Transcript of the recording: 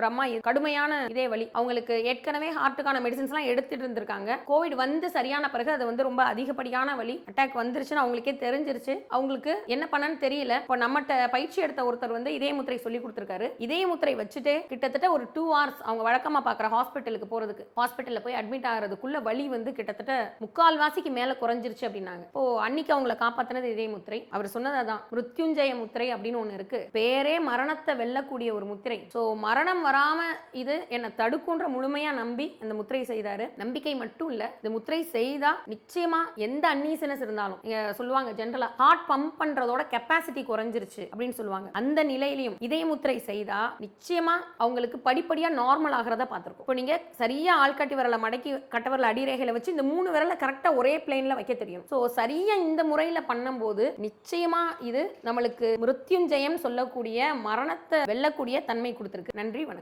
ஒரு அம்மா கடுமையான இதே வழி அவங்களுக்கு ஏற்கனவே ஹார்ட்டுக்கான மெடிசன்ஸ்லாம் எடுத்துட்டு இருந்திருக்காங்க. கோவிட் வந்து சரியான பிறகு அது வந்து ரொம்ப அதிகப்படியான வழி அட்டாக் வந்துருச்சுன்னு அவங்களுக்கே தெரிஞ்சிருச்சு. அவங்களுக்கு என்ன பண்ணன்னு தெரியல. இப்போ நம்மகிட்ட பயிற்சி எடுத்த ஒருத்தர் வந்து இதே முத்திரை சொல்லி கொடுத்துருக்காரு. இதே முத்திரை வச்சுட்டு கிட்டத்தட்ட ஒரு டூ ஹவர்ஸ் அவங்க வழக்கமா பார்க்குற ஹாஸ்பிட்டலுக்கு போறதுக்கு ஹாஸ்பிட்டலில் போய் அட்மிட் ஆகிறதுக்குள்ள வழி வந்து கிட்டத்தட்ட முக்கால் வாசிக்கு மேல குறைஞ்சிருச்சு அப்படின்னாங்க. இப்போ அன்னைக்கு அவங்கள காப்பாத்தினது இதே முத்திரை. அவர் சொன்னது மிருத்யுஞ்சய முத்திரை அப்படின்னு ஒன்று இருக்கு. பேரே மரணத்தை வெல்லக்கூடிய ஒரு முத்திரை. ஸோ மரணம் வராமல் இது என்னை தடுக்குன்ற முழுமையாக நம்பி அந்த முத்திரை செய்தார். நம்பிக்கை மட்டும் இல்லை இந்த முத்திரை செய்தால் நிச்சயமாக எந்த அன்னீசனஸ் இருந்தாலும் சொல்லுவாங்க ஜென்ரலாக ஹார்ட் பம்ப் பண்ணுறதோட கெப்பாசிட்டி குறைஞ்சிருச்சு அப்படின்னு சொல்லுவாங்க. அந்த நிலையிலையும் இதய முத்திரை செய்தால் நிச்சயமாக அவங்களுக்கு படிப்படியாக நார்மல் ஆகிறத பார்த்துருக்கோம். இப்போ நீங்கள் சரியாக ஆள்காட்டி விரலை மடக்கி கட்டவரல அடிரேகையில் வச்சு இந்த மூணு விரலை கரெக்டாக ஒரே பிளேனில் வைக்க தெரியும். ஸோ சரியாக இந்த முறையில் பண்ணும்போது நிச்சயமாக இது நம்மளுக்கு மிருத்யுஞ்சயம் சொல்லக்கூடிய மரணத்தை வெல்லக்கூடிய தன்மை கொடுத்துருக்கு. நன்றி வணக்கம்.